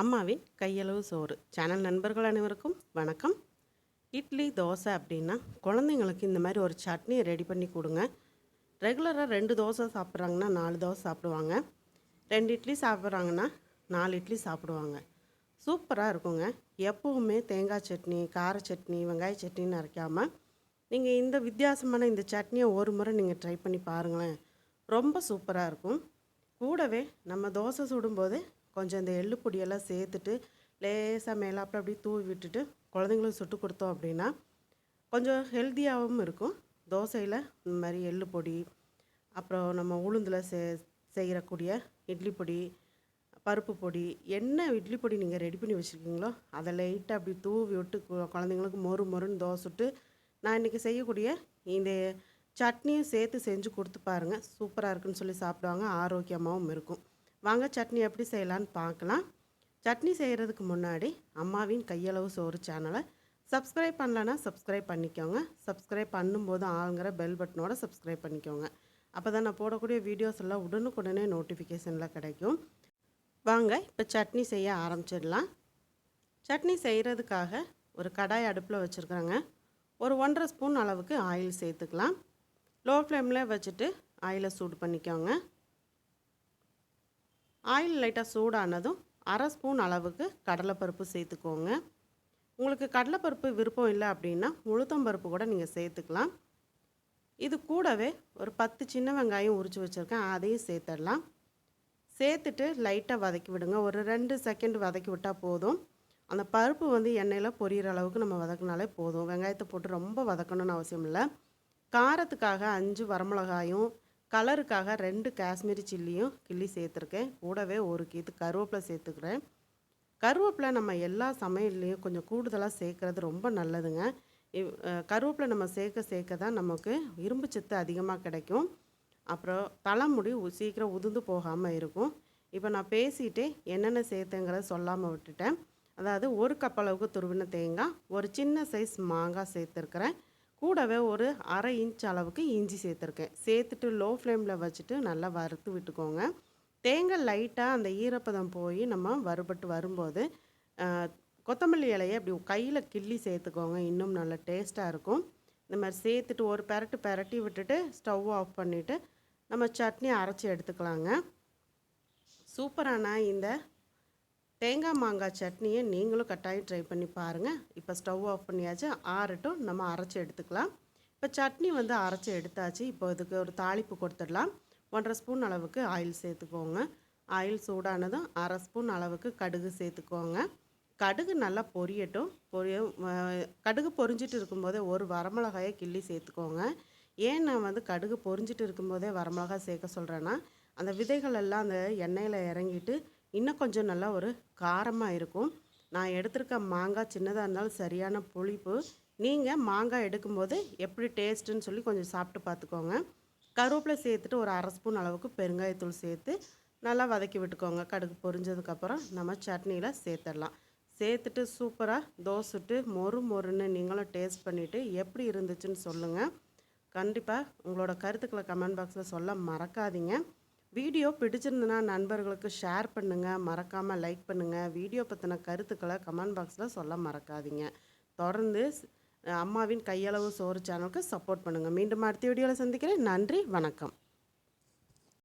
அம்மாவின் கையளவு சோறு. சேனல் நண்பர்கள் அனைவருக்கும் வணக்கம். இட்லி தோசை அப்படின்னா குழந்தைங்களுக்கு இந்த மாதிரி ஒரு சட்னியை ரெடி பண்ணி கொடுங்க. ரெகுலராக ரெண்டு தோசை சாப்பிட்றாங்கன்னா நாலு தோசை சாப்பிடுவாங்க. ரெண்டு இட்லி சாப்பிட்றாங்கன்னா நாலு இட்லி சாப்பிடுவாங்க. சூப்பராக இருக்குங்க. எப்போவுமே தேங்காய் சட்னி கார சட்னி வெங்காய சட்னின்னு அரைக்காமல் நீங்கள் இந்த வித்தியாசமான இந்த சட்னியை ஒரு முறை நீங்கள் ட்ரை பண்ணி பாருங்களேன். ரொம்ப சூப்பராக இருக்கும். கூடவே நம்ம தோசை சுடும்போது கொஞ்சம் இந்த எள்ளு பொடியெல்லாம் சேர்த்துட்டு லேசாக மேலாப்பில் அப்படியே தூவி விட்டுட்டு குழந்தைங்களுக்கு சுட்டு கொடுத்தோம் அப்படின்னா கொஞ்சம் ஹெல்த்தியாகவும் இருக்கும். தோசையில் இந்த மாதிரி எள்ளு பொடி அப்புறம் நம்ம உளுந்தில் செ செய்கிறக்கூடிய இட்லி பொடி பருப்பு பொடி என்ன இட்லி பொடி நீங்கள் ரெடி பண்ணி வச்சுருக்கீங்களோ அதை லைட்டாக அப்படி தூவி விட்டு குழந்தைங்களுக்கு மொறு மொறுன்னு தோசை சுட்டு நான் இன்றைக்கி செய்யக்கூடிய இந்த சட்னியும் சேர்த்து செஞ்சு கொடுத்து பாருங்கள் சூப்பராக இருக்குன்னு சொல்லி சாப்பிடுவாங்க. ஆரோக்கியமாகவும் இருக்கும். வாங்க சட்னி எப்படி செய்யலான்னு பார்க்கலாம். சட்னி செய்கிறதுக்கு முன்னாடி அம்மாவின் கையளவு சோறு சேனலை சப்ஸ்கிரைப் பண்ணலன்னா சப்ஸ்கிரைப் பண்ணிக்கோங்க. சப்ஸ்கிரைப் பண்ணும்போது ஆளுங்கிற பெல் பட்டனோட சப்ஸ்கிரைப் பண்ணிக்கோங்க. அப்போ தான் நான் போடக்கூடிய வீடியோஸ் எல்லாம் உடனுக்குடனே நோட்டிஃபிகேஷனில் கிடைக்கும். வாங்க இப்போ சட்னி செய்ய ஆரம்பிச்சிடலாம். சட்னி செய்கிறதுக்காக ஒரு கடாய் அடுப்பில் வச்சுருக்குறேங்க. ஒரு ஒன்றரை ஸ்பூன் அளவுக்கு ஆயில் சேர்த்துக்கலாம். லோ ஃப்ளேமில் வச்சுட்டு ஆயிலை சூடு பண்ணிக்கோங்க. ஆயில் லைட்டாக சூடானதும் அரை ஸ்பூன் அளவுக்கு கடலைப்பருப்பு சேர்த்துக்கோங்க. உங்களுக்கு கடலைப்பருப்பு விருப்பம் இல்லை அப்படின்னா உளுத்தம்பருப்பு கூட நீங்கள் சேர்த்துக்கலாம். இது கூடவே ஒரு பத்து சின்ன வெங்காயம் உரித்து வச்சுருக்கேன் அதையும் சேர்த்துடலாம் சேர்த்துட்டு லைட்டாக வதக்கி விடுங்க. ஒரு ரெண்டு செகண்ட் வதக்கி விட்டால் போதும். அந்த பருப்பு வந்து எண்ணெயில் பொரியிற அளவுக்கு நம்ம வதக்கினாலே போதும். வெங்காயத்தை போட்டு ரொம்ப வதக்கணும்னு அவசியம் இல்லை. காரத்துக்காக அஞ்சு வரமிளகாயும் கலருக்காக ரெண்டு காஷ்மீரி சில்லியும் கிள்ளி சேர்த்துருக்கேன். கூடவே ஒரு கீத்து கருவேப்பிலை சேர்த்துக்கிறேன். கருவேப்பிலை நம்ம எல்லா சமையல்லையும் கொஞ்சம் கூடுதலாக சேர்க்குறது ரொம்ப நல்லதுங்க. இவ்- கருவேப்பிலை நம்ம சேர்க்க சேர்க்க தான் நமக்கு இரும்பு சத்து அதிகமாக கிடைக்கும். அப்புறம் தலைமுடி உ- சீக்கிரம் உதிர்ந்து போகாமல் இருக்கும். இப்போ நான் பேசிகிட்டே என்னென்ன சேர்த்தேங்கிறத சொல்லாமல் விட்டுட்டேன். அதாவது ஒரு கப் அளவுக்கு துருவின தேங்காய் ஒரு சின்ன சைஸ் மாங்காய் சேர்த்துருக்குறேன். கூடவே ஒரு அரை இன்ச் அளவுக்கு இஞ்சி சேர்த்துருக்கேன். சேர்த்துட்டு லோ ஃப்ளேமில் வச்சுட்டு நல்லா வறுத்து விட்டுக்கோங்க. தேங்காய் லைட்டாக அந்த ஈரப்பதம் போய் நம்ம வறுபட்டு வரும்போது கொத்தமல்லி இலையை அப்படி கையில் கிள்ளி சேர்த்துக்கோங்க. இன்னும் நல்லா டேஸ்ட்டாக இருக்கும். இந்த மாதிரி சேர்த்துட்டு ஒரு பெரட்டு பெரட்டி விட்டுட்டு ஸ்டவ் ஆஃப் பண்ணிவிட்டு நம்ம சட்னி அரைச்சி எடுத்துக்கலாங்க. சூப்பரான இந்த தேங்காய் மாங்காய் சட்னியை நீங்களும் கட்டாயம் ட்ரை பண்ணி பாருங்கள் இப்போ ஸ்டவ் ஆஃப் பண்ணியாச்சு. ஆறட்டும். நம்ம அரைச்சி எடுத்துக்கலாம். இப்போ சட்னி வந்து அரைச்சி எடுத்தாச்சு. இப்போ இதுக்கு ஒரு தாளிப்பு கொடுத்துடலாம். ஒன்றரை ஸ்பூன் அளவுக்கு ஆயில் சேர்த்துக்கோங்க. ஆயில் சூடானதும் அரை ஸ்பூன் அளவுக்கு கடுகு சேர்த்துக்கோங்க. கடுகு நல்லா பொரியட்டும். பொரிய கடுகு பொரிஞ்சிட்டு இருக்கும்போதே ஒரு வரமிளகாயை கிள்ளி சேர்த்துக்கோங்க. ஏன் நான் வந்து கடுகு பொரிஞ்சிட்டு இருக்கும்போதே வரமிளகாய் சேர்க்க சொல்கிறேன்னா அந்த விதைகள் எல்லாம் அந்த எண்ணெயில் இறங்கிட்டு இன்னும் கொஞ்சம் நல்லா ஒரு காரமாக இருக்கும். நான் எடுத்திருக்க மாங்காய் சின்னதாக இருந்தாலும் சரியான புளிப்பு. நீங்கள் மாங்காய் எடுக்கும்போது எப்படி டேஸ்ட்டுன்னு சொல்லி கொஞ்சம் சாப்பிட்டு பார்த்துக்கோங்க. கருவேப்பிலை சேர்த்துட்டு ஒரு அரை ஸ்பூன் அளவுக்கு பெருங்காயத்தூள் சேர்த்து நல்லா வதக்கி விட்டுக்கோங்க. கடுகு பொரிஞ்சதுக்கப்புறம் நம்ம சட்னியில் சேர்த்துடலாம். சேர்த்துட்டு சூப்பராக தோசை மொறு மொறுன்னு நீங்களும் டேஸ்ட் பண்ணிவிட்டு எப்படி இருந்துச்சுன்னு சொல்லுங்கள் கண்டிப்பாக உங்களோட கருத்துக்களை கமெண்ட் பாக்ஸில் சொல்ல மறக்காதீங்க. வீடியோ பிடிச்சிருந்ததுன்னா நண்பர்களுக்கு ஷேர் பண்ணுங்கள் மறக்காமல் லைக் பண்ணுங்கள் வீடியோ பற்றின கருத்துக்களை கமெண்ட் பாக்ஸில் சொல்ல மறக்காதீங்க. தொடர்ந்து அம்மாவின் கையளவு சோறு சேனலுக்கு சப்போர்ட் பண்ணுங்கள் மீண்டும் அடுத்த வீடியோவில் சந்திக்கிறேன். நன்றி வணக்கம்.